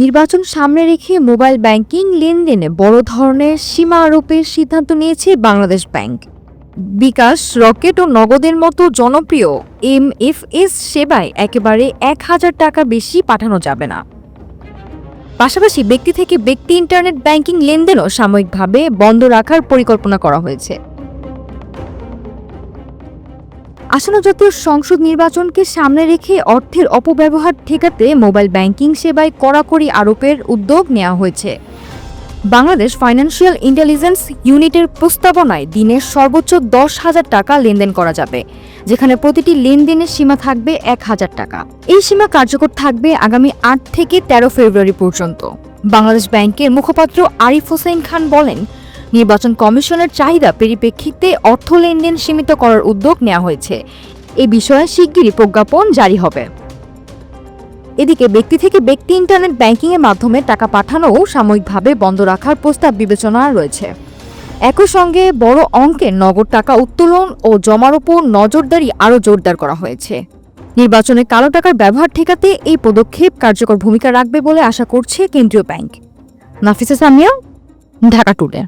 নির্বাচন সামনে রেখে মোবাইল ব্যাংকিং লেনদেনে বড় ধরনের সীমা আরোপের সিদ্ধান্ত নিয়েছে বাংলাদেশ ব্যাংক। বিকাশ, রকেট ও নগদের মতো জনপ্রিয় এমএফএস সেবায় একেবারে এক হাজার টাকা বেশি পাঠানো যাবে না। পাশাপাশি ব্যক্তি থেকে ব্যক্তি ইন্টারনেট ব্যাংকিং লেনদেনও সাময়িকভাবে বন্ধ রাখার পরিকল্পনা করা হয়েছে। আসন্ন জাতীয় সংসদ নির্বাচনকে সামনে রেখে অর্থের অপব্যবহার ঠেকাতে মোবাইল ব্যাংকিং সেবায় কড়াকড়ি আরোপের উদ্যোগ নেওয়া হয়েছে। বাংলাদেশ ফাইন্যান্সিয়াল ইন্টেলিজেন্স ইউনিটের প্রস্তাবনায় দিনে সর্বোচ্চ দশ হাজার টাকা লেনদেন করা যাবে, যেখানে প্রতিটি লেনদেনের সীমা থাকবে এক হাজার টাকা। এই সীমা কার্যকর থাকবে আগামী আট থেকে তেরো ফেব্রুয়ারি পর্যন্ত। বাংলাদেশ ব্যাংকের মুখপাত্র আরিফ হোসেন খান বলেন নির্বাচন কমিশনের চাহিদা পরিপ্রেক্ষিতে অর্থ লেনদেন সীমিত করার উদ্যোগ নেওয়া হয়েছে। এ বিষয়ে শিগগিরই প্রজ্ঞাপন জারি হবে। এদিকে ব্যক্তি থেকে ব্যক্তি ইন্টারনেট ব্যাংকিং এর মাধ্যমে টাকা পাঠানোও সাময়িকভাবে বন্ধ রাখার প্রস্তাব বিবেচনা রয়েছে। একই সঙ্গে বড় অঙ্কের নগদ টাকা উত্তোলন ও জমার উপর নজরদারি আরও জোরদার করা হয়েছে। নির্বাচনে কালো টাকার ব্যবহার ঠেকাতে এই পদক্ষেপ কার্যকর ভূমিকা রাখবে বলে আশা করছে কেন্দ্রীয় ব্যাংক। নাফিসা সামিয়া, ঢাকা টুডে।